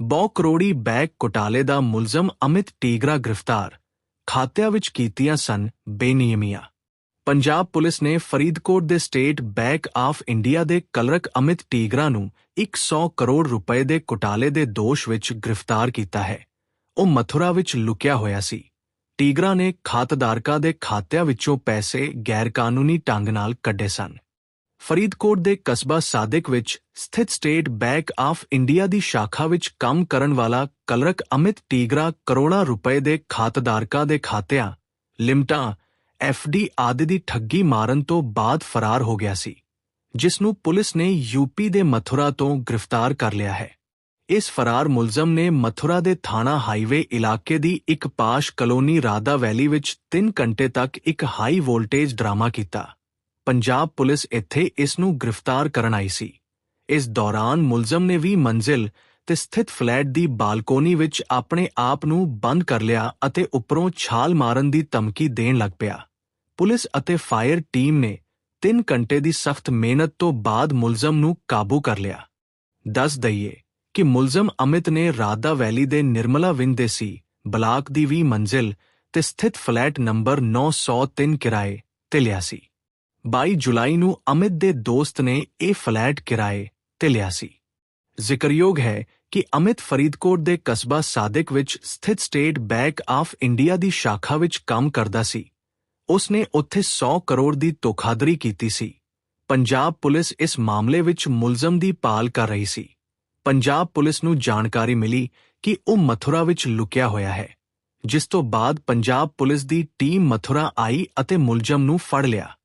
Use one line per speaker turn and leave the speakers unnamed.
ਬਹੁ ਕਰੋੜੀ ਬੈਗ ਘੁਟਾਲੇ ਦਾ ਮੁਲਜ਼ਮ ਅਮਿਤ ਟੀਗਰਾ ਗ੍ਰਿਫਤਾਰ। ਖਾਤਿਆਂ ਵਿੱਚ ਕੀਤੀਆਂ ਸਨ ਬੇਨਿਯਮੀਆਂ। ਪੰਜਾਬ ਪੁਲਿਸ ਨੇ ਫਰੀਦਕੋਟ ਦੇ ਸਟੇਟ ਬੈਂਕ ਆਫ ਇੰਡੀਆ ਦੇ ਕਲਰਕ ਅਮਿਤ ਟੀਗਰਾ ਨੂੰ 100 ਕਰੋੜ ਰੁਪਏ ਦੇ ਘੁਟਾਲੇ ਦੇ ਦੋਸ਼ ਵਿੱਚ ਗ੍ਰਿਫਤਾਰ ਕੀਤਾ ਹੈ। ਉਹ ਮਥੁਰਾ ਵਿੱਚ ਲੁਕਿਆ ਹੋਇਆ ਸੀ। ਟੀਗਰਾ ਨੇ ਖਾਤਧਾਰਕਾਂ ਦੇ ਖਾਤਿਆਂ ਵਿੱਚੋਂ ਪੈਸੇ ਗੈਰਕਾਨੂੰਨੀ ਢੰਗ ਨਾਲ ਕੱਢੇ ਸਨ। ਫਰੀਦਕੋਟ ਦੇ ਕਸਬਾ ਸਾਦਿਕ ਵਿੱਚ ਸਥਿਤ ਸਟੇਟ ਬੈਂਕ ਆਫ ਇੰਡੀਆ ਦੀ ਸ਼ਾਖਾ ਵਿੱਚ ਕੰਮ ਕਰਨ ਵਾਲਾ ਕਲਰਕ ਅਮਿਤ ਟੀਗਰਾ ਕਰੋੜਾਂ ਰੁਪਏ ਦੇ ਖਾਤਧਾਰਕਾਂ ਦੇ ਖਾਤਿਆਂ, ਲਿਮਟਾਂ ਐਫਡੀ ਆਦਿ ਦੀ ਠੱਗੀ ਮਾਰਨ ਤੋਂ ਬਾਅਦ ਫਰਾਰ ਹੋ ਗਿਆ ਸੀ ਜਿਸ ਨੂੰ ਪੁਲਿਸ ਨੇ ਯੂਪੀ ਦੇ ਮਥੁਰਾ ਤੋਂ ਗ੍ਰਿਫਤਾਰ ਕਰ ਲਿਆ ਹੈ। ਇਸ ਫਰਾਰ ਮੁਲਜ਼ਮ ਨੇ ਮਥੁਰਾ ਦੇ ਥਾਣਾ ਹਾਈਵੇ ਇਲਾਕੇ ਦੀ ਇੱਕ ਪਾਸ਼ ਕਲੋਨੀ ਰਾਧਾ ਵੈਲੀ ਵਿੱਚ 3 ਘੰਟੇ ਤੱਕ ਇੱਕ ਹਾਈ ਵੋਲਟੇਜ ਡਰਾਮਾ ਕੀਤਾ। ਪੰਜਾਬ ਪੁਲਿਸ ਇੱਥੇ ਇਸ ਨੂੰ ਗ੍ਰਿਫਤਾਰ ਕਰਨ ਆਈ ਸੀ। ਇਸ ਦੌਰਾਨ ਮੁਲਜ਼ਮ ਨੇ ਵੀ ਮੰਜ਼ਿਲ ਤੇ ਸਥਿਤ ਫਲੈਟ ਦੀ ਬਾਲਕੋਨੀ ਵਿੱਚ ਆਪਣੇ ਆਪ ਨੂੰ ਬੰਦ ਕਰ ਲਿਆ ਅਤੇ ਉੱਪਰੋਂ ਛਾਲ ਮਾਰਨ ਦੀ ਧਮਕੀ ਦੇਣ ਲੱਗ ਪਿਆ। ਪੁਲਿਸ ਅਤੇ ਫਾਇਰ ਟੀਮ ਨੇ 3 ਘੰਟੇ ਦੀ ਸਖਤ ਮਿਹਨਤ ਤੋਂ ਬਾਅਦ ਮੁਲਜ਼ਮ ਨੂੰ ਕਾਬੂ ਕਰ ਲਿਆ। ਦੱਸ ਦਈਏ ਕਿ ਮੁਲਜ਼ਮ ਅਮਿਤ ਨੇ ਰਾਧਾ ਵੈਲੀ ਦੇ ਨਿਰਮਲਾ ਵਿੰਦ ਦੇ ਸੀ, ਬਲਾਕ ਦੀ ਵੀ ਮੰਜ਼ਿਲ ਤੇ ਸਥਿਤ ਫਲੈਟ ਨੰਬਰ 903 ਕਿਰਾਏ ਤੇ ਲਿਆ ਸੀ। 22 ਜੁਲਾਈ ਨੂੰ ਅਮਿਤ ਦੇ ਦੋਸਤ ਨੇ ਇਹ ਫਲੈਟ ਕਿਰਾਏ ਤੇ ਲਿਆ ਸੀ। ਜ਼ਿਕਰਯੋਗ ਹੈ ਕਿ ਅਮਿਤ ਫਰੀਦਕੋਟ ਦੇ ਕਸਬਾ ਸਾਦਿਕ ਵਿੱਚ ਸਥਿਤ ਸਟੇਟ ਬੈਂਕ ਆਫ ਇੰਡੀਆ ਦੀ ਸ਼ਾਖਾ ਵਿੱਚ ਕੰਮ ਕਰਦਾ ਸੀ। ਉਸ ਨੇ ਉੱਥੇ 100 ਕਰੋੜ ਦੀ ਧੋਖਾਧੜੀ ਕੀਤੀ ਸੀ। ਪੰਜਾਬ ਪੁਲਿਸ ਇਸ ਮਾਮਲੇ ਵਿੱਚ ਮੁਲਜ਼ਮ ਦੀ ਭਾਲ ਕਰ ਰਹੀ ਸੀ। ਪੰਜਾਬ ਪੁਲਿਸ ਨੂੰ ਜਾਣਕਾਰੀ ਮਿਲੀ ਕਿ ਉਹ ਮਥੁਰਾ ਵਿੱਚ ਲੁਕਿਆ ਹੋਇਆ ਹੈ, ਜਿਸ ਤੋਂ ਬਾਅਦ ਪੰਜਾਬ ਪੁਲਿਸ ਦੀ ਟੀਮ ਮਥੁਰਾ ਆਈ ਅਤੇ ਮੁਲਜ਼ਮ ਨੂੰ ਫੜ ਲਿਆ।